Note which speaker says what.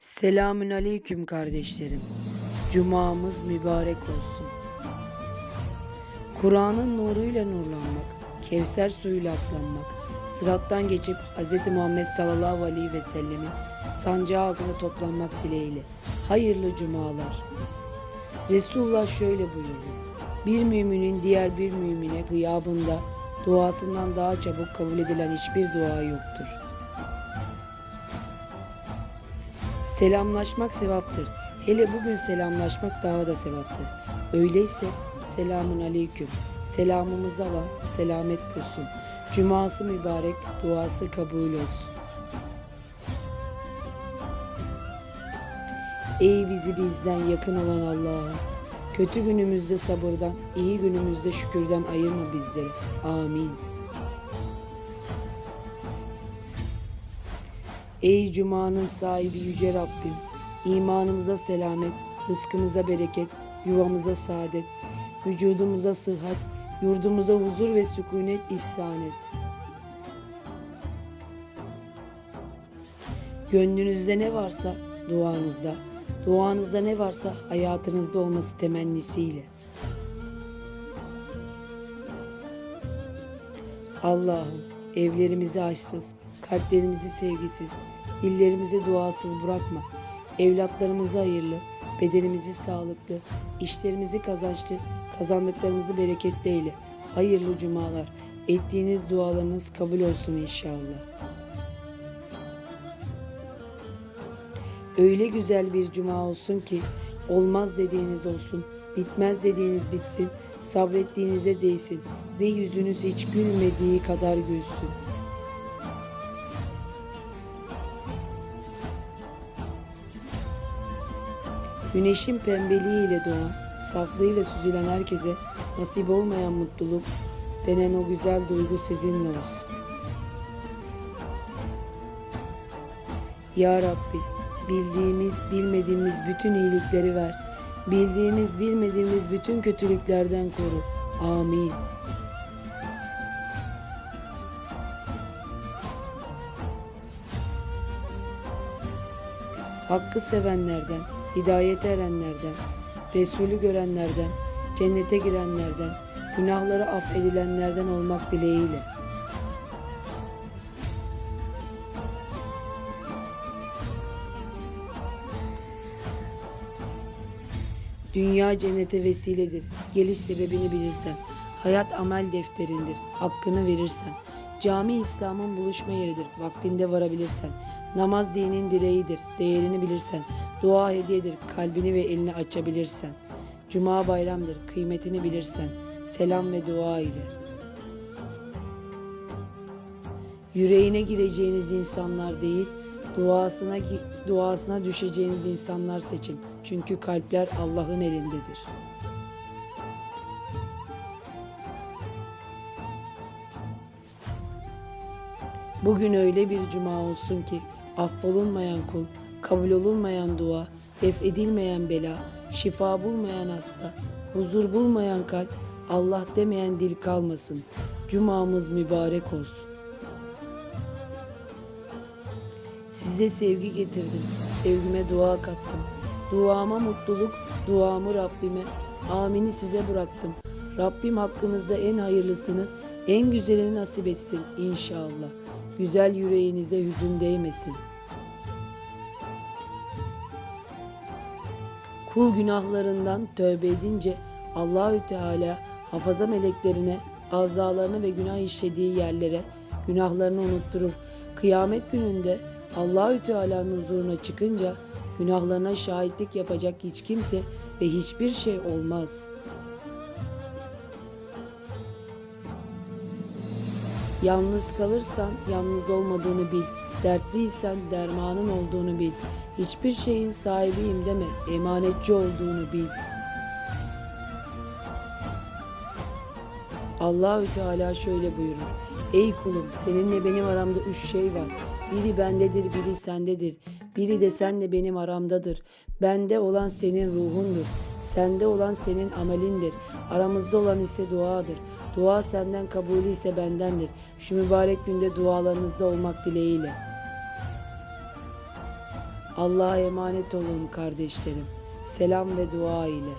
Speaker 1: Selamün aleyküm kardeşlerim. Cumamız mübarek olsun. Kur'an'ın nuruyla nurlanmak, Kevser suyuyla atlanmak, sırattan geçip Hz. Muhammed sallallahu aleyhi ve sellemin sancağı altına toplanmak dileğiyle. Hayırlı cumalar. Resulullah şöyle buyurdu. Bir müminin diğer bir mümine gıyabında duasından daha çabuk kabul edilen hiçbir dua yoktur. Selamlaşmak sevaptır. Hele bugün selamlaşmak daha da sevaptır. Öyleyse selamun aleyküm. Selamımızı alan selamet bulsun. Cuması mübarek, duası kabul olsun. Ey bizi bizden yakın olan Allah'ım. Kötü günümüzde sabırdan, iyi günümüzde şükürden ayırma bizleri. Amin. Ey Cuma'nın sahibi Yüce Rabbim, imanımıza selamet, rızkımıza bereket, yuvamıza saadet, vücudumuza sıhhat, yurdumuza huzur ve sükunet ihsan et. Gönlünüzde ne varsa duanızda, duanızda ne varsa hayatınızda olması temennisiyle. Allah'ım evlerimizi açsız, kalplerimizi sevgisiz, dillerimizi duasız bırakma. Evlatlarımızı hayırlı, bedenimizi sağlıklı, işlerimizi kazançlı, kazandıklarımızı bereketli eyle. Hayırlı cumalar. Ettiğiniz dualarınız kabul olsun inşallah. Öyle güzel bir cuma olsun ki olmaz dediğiniz olsun, bitmez dediğiniz bitsin, sabrettiğinize değsin ve yüzünüz hiç gülmediği kadar gülsün. Güneşin pembeliğiyle doğan, saflığıyla süzülen herkese nasip olmayan mutluluk denen o güzel duygu sizinle olsun. Ya Rabbi, bildiğimiz, bilmediğimiz bütün iyilikleri ver. Bildiğimiz, bilmediğimiz bütün kötülüklerden koru. Amin. Hakkı sevenlerden, hidayete erenlerden, Resulü görenlerden, cennete girenlerden, günahları affedilenlerden olmak dileğiyle. Dünya cennete vesiledir. Geliş sebebini bilirsen. Hayat amel defterindir. Hakkını verirsen. Cami İslam'ın buluşma yeridir. Vaktinde varabilirsen. Namaz dinin direğidir. Değerini bilirsen. Dua hediyedir. Kalbini ve elini açabilirsen. Cuma bayramdır. Kıymetini bilirsen. Selam ve dua ile. Yüreğine gireceğiniz insanlar değil, duasına duasına düşeceğiniz insanlar seçin. Çünkü kalpler Allah'ın elindedir. Bugün öyle bir cuma olsun ki affolunmayan kul, kabul olunmayan dua, def edilmeyen bela, şifa bulmayan hasta, huzur bulmayan kalp, Allah demeyen dil kalmasın. Cumamız mübarek olsun. Size sevgi getirdim, sevgime dua kattım. Duama mutluluk, duamı Rabbime, amini size bıraktım. Rabbim hakkınızda en hayırlısını, en güzelini nasip etsin inşallah. Güzel yüreğinize hüzün değmesin. Kul günahlarından tövbe edince Allahü Teala hafaza meleklerine azalarını ve günah işlediği yerlere günahlarını unutturur. Kıyamet gününde Allahü Teala'nın huzuruna çıkınca günahlarına şahitlik yapacak hiç kimse ve hiçbir şey olmaz. Yalnız kalırsan yalnız olmadığını bil. Dertliysen dermanın olduğunu bil. Hiçbir şeyin sahibiyim deme. Emanetçi olduğunu bil. Allahü Teala şöyle buyurur. Ey kulum seninle benim aramda üç şey var. Biri bendedir, biri sendedir. Biri de senle benim aramdadır. Bende olan senin ruhundur. Sende olan senin amelindir. Aramızda olan ise duadır. Dua senden kabulü ise bendendir. Şu mübarek günde dualarınızda olmak dileğiyle. Allah'a emanet olun kardeşlerim. Selam ve dua ile.